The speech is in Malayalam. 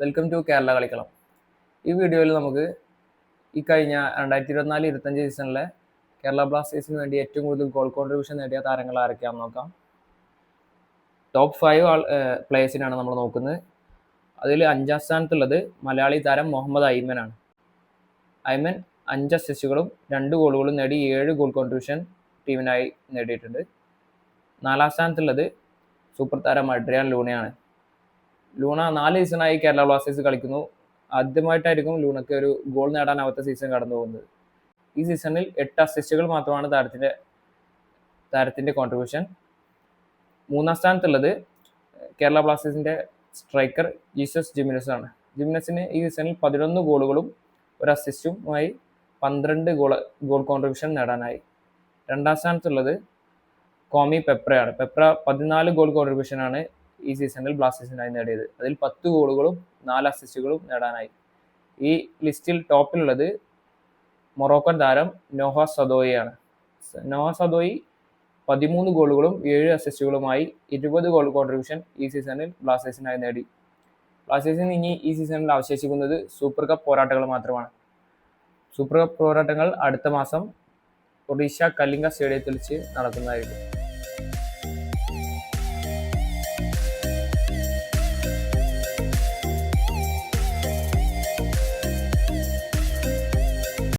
Welcome to Kerala കളിക്കളം. ഈ വീഡിയോയിൽ നമുക്ക് ഈ കഴിഞ്ഞ രണ്ടായിരത്തി ഇരുപത്തിനാല് ഇരുപത്തഞ്ച് സീസണിലെ കേരള ബ്ലാസ്റ്റേഴ്സിന് വേണ്ടി ഏറ്റവും കൂടുതൽ ഗോൾ കോൺട്രിബ്യൂഷൻ നേടിയ താരങ്ങൾ ആരൊക്കെയാണെന്ന് നോക്കാം. ടോപ്പ് ഫൈവ് ആൾ പ്ലേയേഴ്സിനാണ് നമ്മൾ നോക്കുന്നത്. അതിൽ അഞ്ചാം സ്ഥാനത്തുള്ളത് മലയാളി താരം മുഹമ്മദ് ഐമനാണ് ഐമൻ അഞ്ച് അസിസ്റ്റുകളും രണ്ട് ഗോളുകളും നേടി ഏഴ് ഗോൾ കോൺട്രിബ്യൂഷൻ ടീമിനായി നേടിയിട്ടുണ്ട്. നാലാം സ്ഥാനത്തുള്ളത് സൂപ്പർ താരം അഡ്രിയാൻ ലൂണയാണ്. ലൂണ നാല് സീസണായി കേരള ബ്ലാസ്റ്റേഴ്സ് കളിക്കുന്നു. ആദ്യമായിട്ടായിരിക്കും ലൂണയ്ക്ക് ഒരു ഗോൾ നേടാനാവാത്ത സീസൺ കടന്നു പോകുന്നത്. ഈ സീസണിൽ എട്ട് അസിസ്റ്റുകൾ മാത്രമാണ് താരത്തിന്റെ താരത്തിന്റെ കോൺട്രിബ്യൂഷൻ മൂന്നാം സ്ഥാനത്തുള്ളത് കേരള ബ്ലാസ്റ്റേഴ്സിന്റെ സ്ട്രൈക്കർ ജീസസ് ജിമിനസ് ആണ്. ജിമിനസിന് ഈ സീസണിൽ പതിനൊന്ന് ഗോളുകളും ഒരു അസിസ്റ്റുമായി പന്ത്രണ്ട് ഗോൾ ഗോൾ കോൺട്രിബ്യൂഷൻ നേടാനായി. രണ്ടാം സ്ഥാനത്തുള്ളത് കോമി പെപ്രയാണ്. പെപ്ര പതിനാല് ഗോൾ കോൺട്രിബ്യൂഷനാണ് ഈ സീസണിൽ ബ്ലാസ്റ്റേഴ്സിനായി നേടിയത്. അതിൽ പത്ത് ഗോളുകളും നാല് അസിസ്റ്റുകളും നേടാനായി. ഈ ലിസ്റ്റിൽ ടോപ്പിലുള്ളത് മൊറോക്കൻ താരം നോഹ സദോയിയാണ്. നോഹ സദോയി പതിമൂന്ന് ഗോളുകളും ഏഴ് അസിസ്റ്റുകളുമായി ഇരുപത് ഗോൾ കോൺട്രിബ്യൂഷൻ ഈ സീസണിൽ ബ്ലാസ്റ്റേഴ്സിനായി നേടി. ബ്ലാസ്റ്റേഴ്സിന് ഇനി ഈ സീസണിൽ അവശേഷിക്കുന്നത് സൂപ്പർ കപ്പ് പോരാട്ടങ്ങൾ മാത്രമാണ്. സൂപ്പർ കപ്പ് പോരാട്ടങ്ങൾ അടുത്ത മാസം ഒഡീഷ കലിംഗ സ്റ്റേഡിയത്തിൽ വെച്ച് നടക്കുന്നതായിരിക്കും.